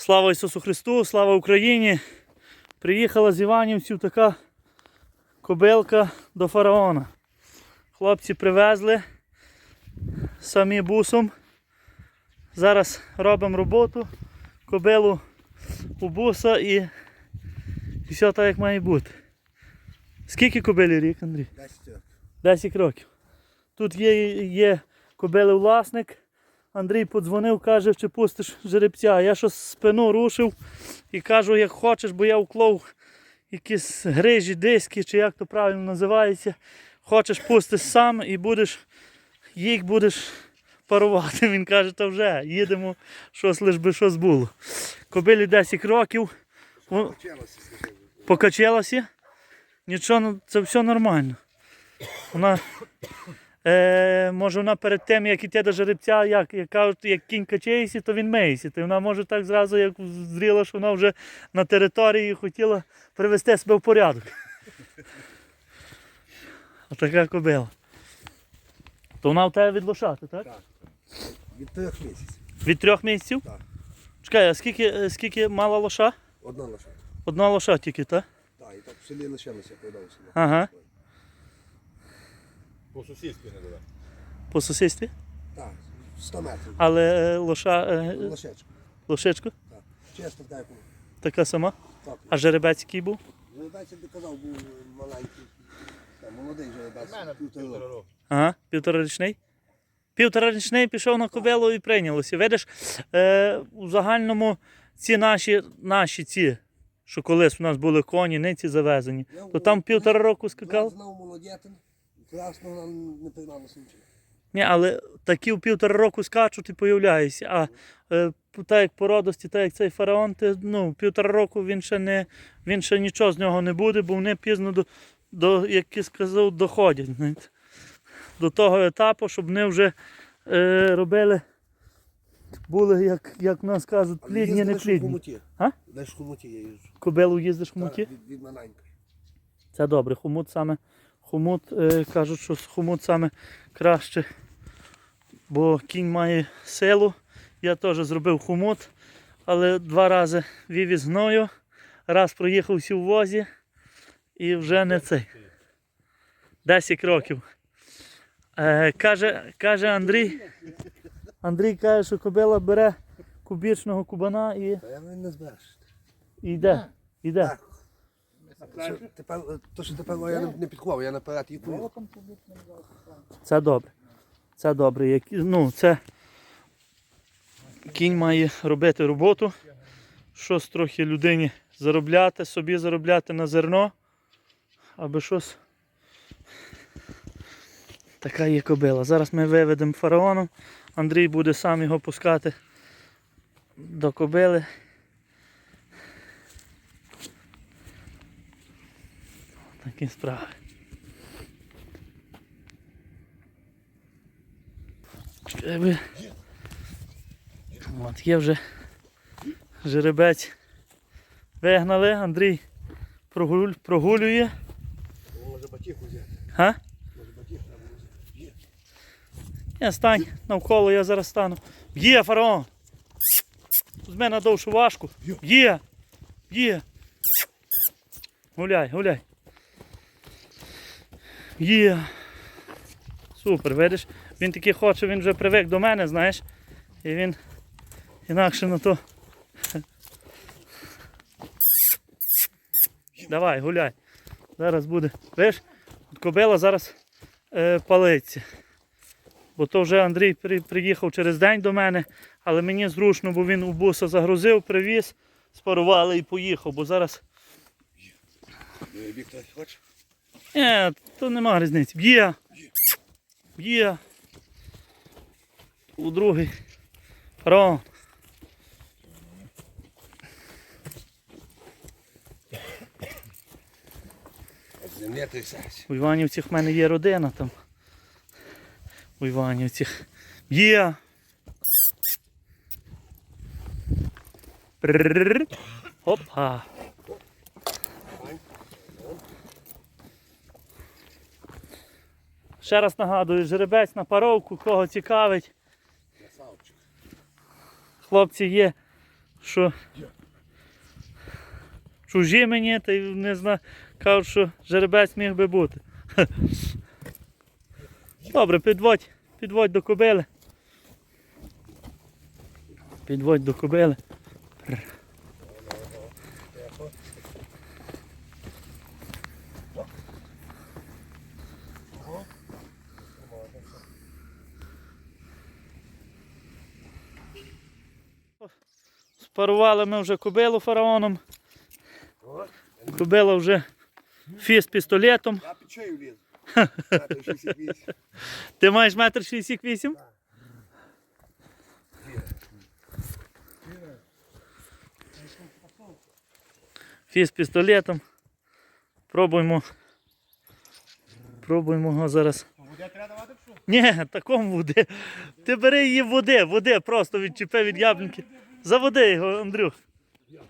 Слава Ісусу Христу, слава Україні! Приїхала з Іванівців така кобилка до фараона. Хлопці привезли самі бусом. Зараз робимо роботу, кобилу у буса і, і все так, як має бути. Скільки кобилі рік, Андрій? 10 років. 10 років. Тут є, є кобили власник. Андрій подзвонив, каже, чи пустиш жеребця. Я щось спину рушив і кажу, як хочеш, бо я вклов якісь грижі, диски, чи як то правильно називається. Хочеш пустиш сам і будеш, їх будеш парувати. Він каже, то вже їдемо, щось лиш би щось було. Кобилі 10 років. Покачалася. Нічого, ну, це все нормально. Вона, е, може вона перед тим, як іти до жеребця, як, як кажуть, як кінь качається, то він миється. То вона може так зразу, як зріла, що вона вже на території хотіла привести себе в порядок. Отака кобила. То вона в тебе від лошати, так? Так. Від трьох місяців. Від трьох місяців? Так. Чекай, а скільки, скільки мала лоша? Одна лише. Одна лоша тільки, так? Так, і так в селі лишилося продав. Ага. По сусідськи не дала. По сусідстві? Так, 100 метрів. Але е, лоша, е, Лошечка. лошечку Так. Чесно так. ну, така сама. Так. А жеребець який був? Жеребець, як ти казав, був маленький. Та, молодий жеребець. У мене півтора року. року. Ага, півторарічний. Півторарічний пішов на кобилу і прийнялося. Видиш, е, у загальному ці наші, наші ці, що колись у нас були коні, не ці завезені, Я то там півтора року скакав. Знав молодятин. Красно вона не приймалася нічого. Ні, але такі в півтора року скачуть і появляються. А е, так як по родості, так як цей фараон, ти, ну, півтора року він ще не він ще нічого з нього не буде, бо вони пізно до, до як я сказав, доходять. знаєте. До того етапу, щоб вони вже е, робили, були, як, як в нас кажуть, плідні, не плідні. хомуті. А? Десь в хомуті я їжджу. Кобилу їздиш в Так. Від, від маленької. Це добре. Хомут саме. Хомут е, кажуть, що хомут саме краще, бо кінь має силу. Я теж зробив хомут, але два рази вів із гною, раз проїхався в возі і вже не цей. 10 років. Е, каже, каже Андрій. Андрій каже, що кобила бере кубічного кубана і, Та я не збереш. і йде. Тепер, то, що тепер я не, не підховав, я наперед їх повів. Це добре. Це добре. Як, ну, це кінь має робити роботу. Щось трохи людині заробляти, собі заробляти на зерно. Аби щось. Така є кобила. Зараз ми виведемо фараоном. Андрій буде сам його пускати до кобили. Такі справи. Чекай, От є вже жеребець. Вигнали, Андрій прогуль, прогулює. Може батіху взяти. Га? Може батіху треба взяти. Я стань навколо, я зараз стану. Є, фараон! З мене довшу важку. Є! Є! Гуляй, гуляй. Є. Супер, видиш? Він таки хоче, він вже привик до мене, знаєш. І він інакше на то. Давай, гуляй. Зараз буде. От кобила зараз е, палиться. Бо то вже Андрій при, приїхав через день до мене, але мені зручно, бо він у буса загрузив, привіз, спарували і поїхав, бо зараз. Е, Віктор, хочеш? Ні, то нема різниці. Є. Є. У другий. Рон. У Іванівцях в мене є родина там. У Іванівцях. Є. Пррррр. Опа. Ще раз нагадую, жеребець на паровку, кого цікавить. Хлопці є що чужі мені, та й не знаю, кажуть, що жеребець міг би бути. Добре, підводь, підводь до кобили. Підводь до кобили. Спарували ми вже кобилу фараоном. Кобила вже фіс пістолетом. Я під лізу. Метр 68. Ти маєш метр шістдесят вісім? Фіс пістолетом. Пробуємо. Пробуємо його зараз. Ні, такому води. Ти бери її води, води, просто відчіпи від яблуньки. Заводи його, Андрюх.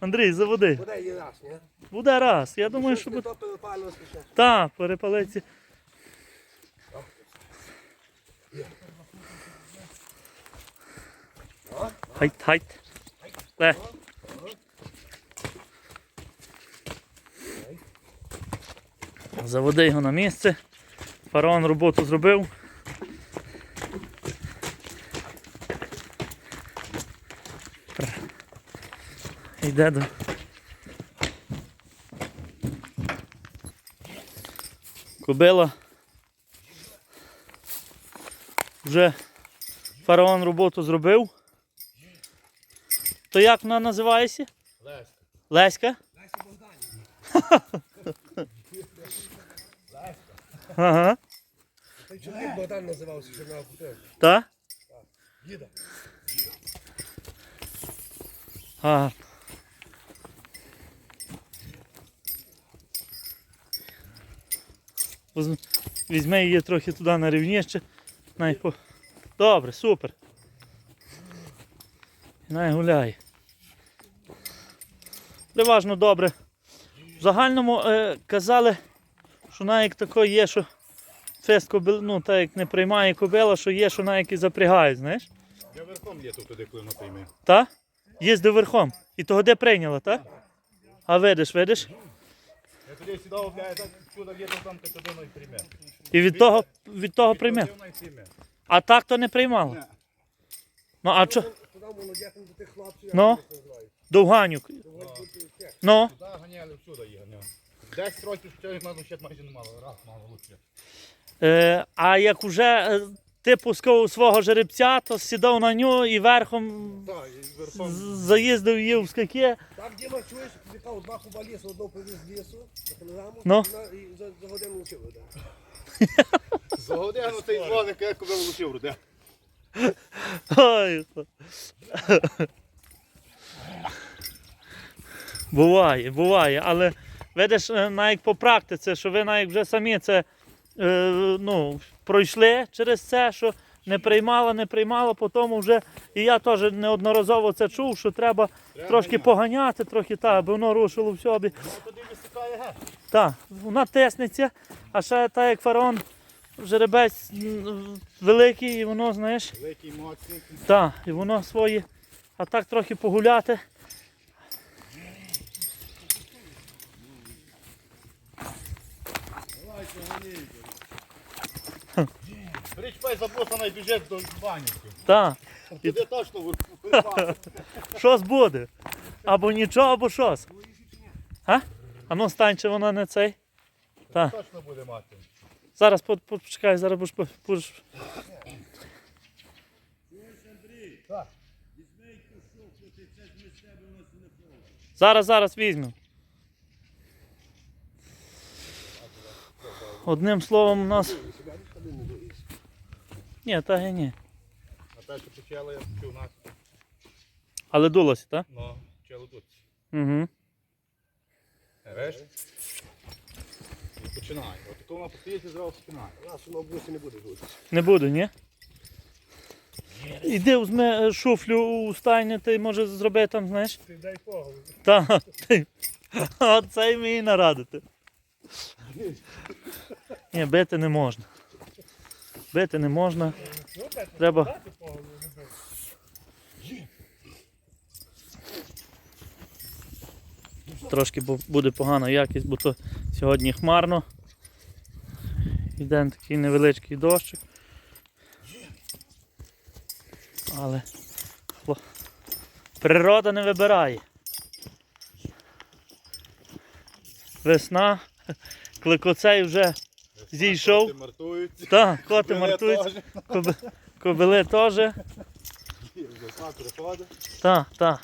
Андрій, заводи. Буде її раз, ні? Буде раз. Я думаю, що буде. то перепалювати. Та, перепалиці. Хайт, хайт. Ле. Заводи його на місце. Фараон роботу зробив. Йде до. Кобила. Вже фараон роботу зробив. То як вона називається? Леська. Леська? Леся Богданівна. Ага. Той чоловік Богдан називався, що на купив. Та? Їда. Ага. Візьми її трохи туди на рівніше. Най по... Добре, супер. Най гуляє. Переважно добре. В загальному е, казали, що навіть тако є, що фест кобил, ну, так як не приймає кобила, що є, що навіть і запрягають, знаєш? Я верхом літав туди, коли на прийме. Та? Їздив верхом. І того де прийняла, так? А видиш, видиш? Я я там, і прийме. І від того, від того прийме. А так то не приймала. Ні. Ну а чо? Туди до тих хлопців, як Ну? це називають. Довганюк. Ну. Туди ганяли, всюди ганяли. Десять років ще нас ще майже не мало, раз мало лучше. Е, а як уже е, ти пускав свого жеребця, то сідав на нього і верхом Так, і з- верхом. заїздив її в скаки. Так, Діма, чуєш, зікав два куба лісу, одного привіз з лісу, на телеграму, Ну. і, на- і за, за годину лучив. Да. За годину цей дзвоник, як коли влучив руде. Ой. Буває, буває, але видиш, е, навіть по практиці, що ви навіть вже самі це е, ну, пройшли через це, що не приймала, не приймала, потім вже, і я теж неодноразово це чув, що треба, трошки ганяти. поганяти, трохи так, аби воно рушило в собі. Так, вона тиснеться, а ще так як фараон, жеребець великий, і воно, знаєш. Великі емоції. Так, і воно своє. А так трохи погуляти. Річ пай забусана і біжить до банівки. Так. Туди точно вирпав. Щось буде. Або нічого, або щось. А? А ну стань, чи вона не цей. Так. Точно буде мати. Зараз по- по- почекай, зараз будеш. по- будеш. Зараз, зараз візьмемо. Одним словом, у нас. Ні, та ні, ні. На перше почала я почув нас. Але дулося, так? Ну, почало тут. Угу. Реш? І починає. От коли вона постоїть, зразу починає. Нас воно в бусі не буде дуже. Не буду, ні? Іди візьми е, шуфлю у стайні, ти може зроби там, знаєш. Ти дай поголу. Так. Оце й мені нарадити. Ні, бити не можна. Бити не можна. Треба. Трошки буде погана якість, бо то сьогодні хмарно. Йде такий невеличкий дощик. Але природа не вибирає. Весна, кликоцей вже зійшов. Коти мартують. Так, коти мартують, кобили теж. Так, так.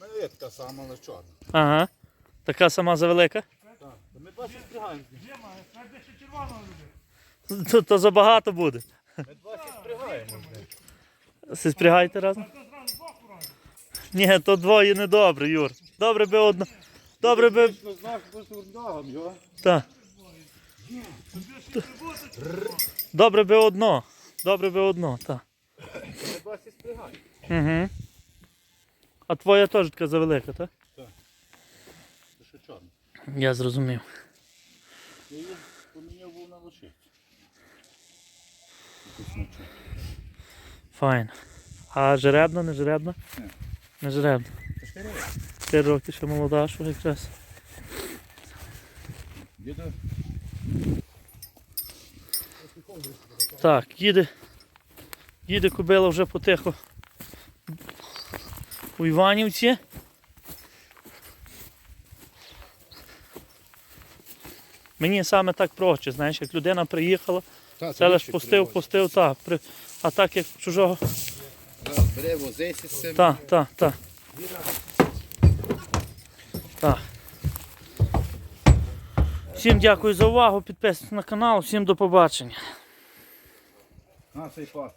Мене така сама, але чорна. Ага. Така сама завелика. Так. Та Ми два спрягаємо. То, то забагато буде. Си спрягайте разом. Ні, то двоє не добре, Юр. Добре би одно. Добре би. Так. Добре би одно. Добре би одно, так. Угу. А твоя теж така завелика, так? Чорна. Я зрозумів. Я її поміняв був на лошиці. Файн. А жеребна, не жеребна? Ні. Не жеребна. Чотири роки ще молода, що якраз. Діду, Так, їде. Їде кобила вже потихо. У Іванівці. Мені саме так проще, знаєш, як людина приїхала, це лише пустив, пустив, так. При... А так як чужого. Бере возися з цим. Так, так, так. Так. Всім дякую за увагу, підписуйтесь на канал, всім до побачення. На цей пас.